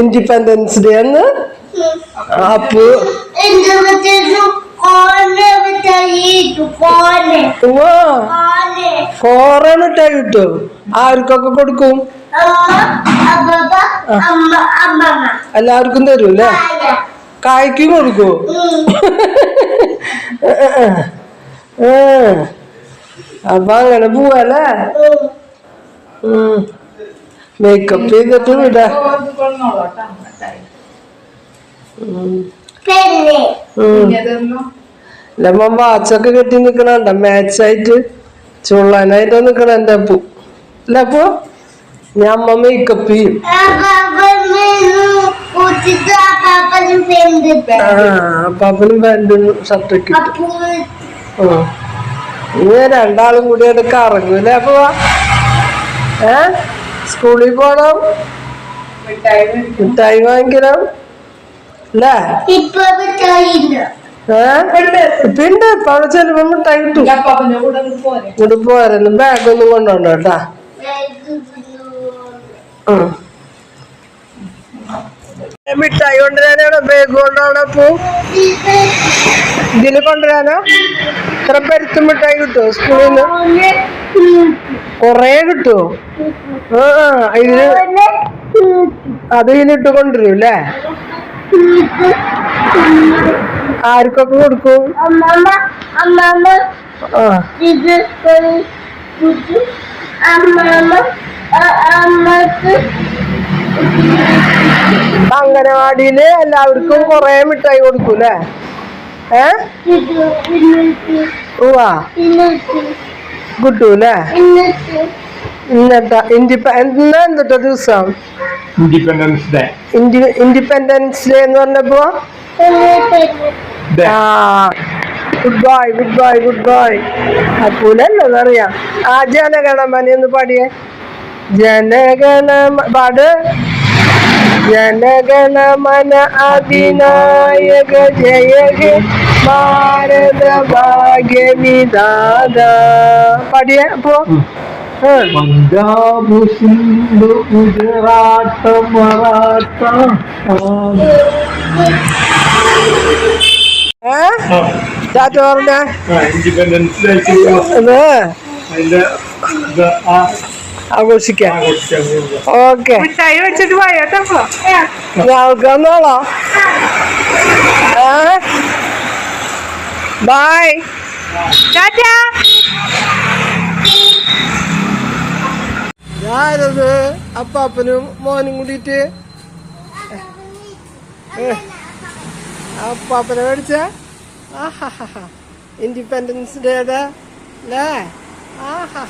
Independence day എന്ന്? അപ്പോ എന്റെ മറ്റൊരു കോനെ വിട്ടു കോനെ ഉവ്വ, കോനെ കൊറേ മിഠായി കിട്ടും ആർക്കൊക്കെ കൊടുക്കും? എല്ലാവർക്കും തരൂല്ലേ? കായ്ക്കും കൊടുക്കും? അപ്പൊ അങ്ങനെ പോവല്ലേ? മേക്കപ്പ് ചെയ്തിട്ട് വിടാ. പെണ്ണെ. ലമ്മ വാച്ചൊക്കെ കെട്ടി നിക്കണണ്ട. മാച്ചായിട്ട് ചുള്ളനായിട്ട് നിക്കണ എന്റെ അപ്പു. അല്ല അപ്പു ഞാൻ അമ്മ മേക്കപ്പ് ചെയ്യും. അപ്പാപ്പനും പാന്റും ഷർട്ടൊക്കെ ആ. ഇനി രണ്ടാളും കൂടി എടുക്കാറങ്ങൂലേ അപ്പൊ ഏ? സ്കൂളിൽ പോണം. മിഠായി വാങ്ങിക്കണം. പിന്നെ അവിടെ ചെല്ലുമ്പോ മിഠായി കിട്ടും. ഇങ്ങോട്ട് പോരുന്നു ബാഗൊന്നും കൊണ്ടോണ്ട കേട്ടാ. മിഠായി കൊണ്ടുവരാനാണോ? ബാഗ് കൊണ്ടാണോ ഇതിൽ കൊണ്ടുവരാനോ? ഇത്ര പരുത്ത് മിഠായി കിട്ടുമോ സ്കൂളിൽ? നിന്ന് കൊറേ കിട്ടുമോ ആ ഇതിന് അത് ഇതിലിട്ട് കൊണ്ടുവരും അല്ലേ? ആർക്കൊക്കെ കൊടുക്കും? അംഗനവാടിയിൽ എല്ലാവർക്കും കൊറേ മിഠായി കൊടുക്കും അല്ലേ ഇന്നത്തെ ഇൻഡിപെ എന്നാ എന്നിട്ട് ദിവസം? ഇൻഡിപെൻഡൻസ് ഡേ ഇൻഡി ഇൻഡിപെൻഡൻസ് ഡേ എന്ന് പറഞ്ഞപ്പോ? Good bye good bye good bye അപ്പൂലല്ലോ അറിയാം ആ ജനഗണമന ഒന്ന് പാടിയേ. ജനഗണ പാട്. ജനഗണമന അധിനായക ജയ ഹേ ഭാരത ഭാഗ്യ വിദാത പോ പഞ്ചാബ് സിന്ധു ഗുജറാത്ത് മറാത്ത ചാറ്റ പറഞ്ഞ ഇൻഡിപെൻഡൻസ് അതിന്റെ ആഘോഷിക്കാം. ഓക്കെ. മിഠായി വെച്ചിട്ട് പോയോട്ടോ ഞങ്ങൾക്ക് വന്നോളോ ബൈ ടാറ്റാ. ഞാനത് അപ്പാപ്പനും മോനും കൂടിയിട്ട്. അപ്പാപ്പനെ മേടിച്ച. ഇൻഡിപെൻഡൻസ് ഡേയുടെ അല്ലേ ആഹാ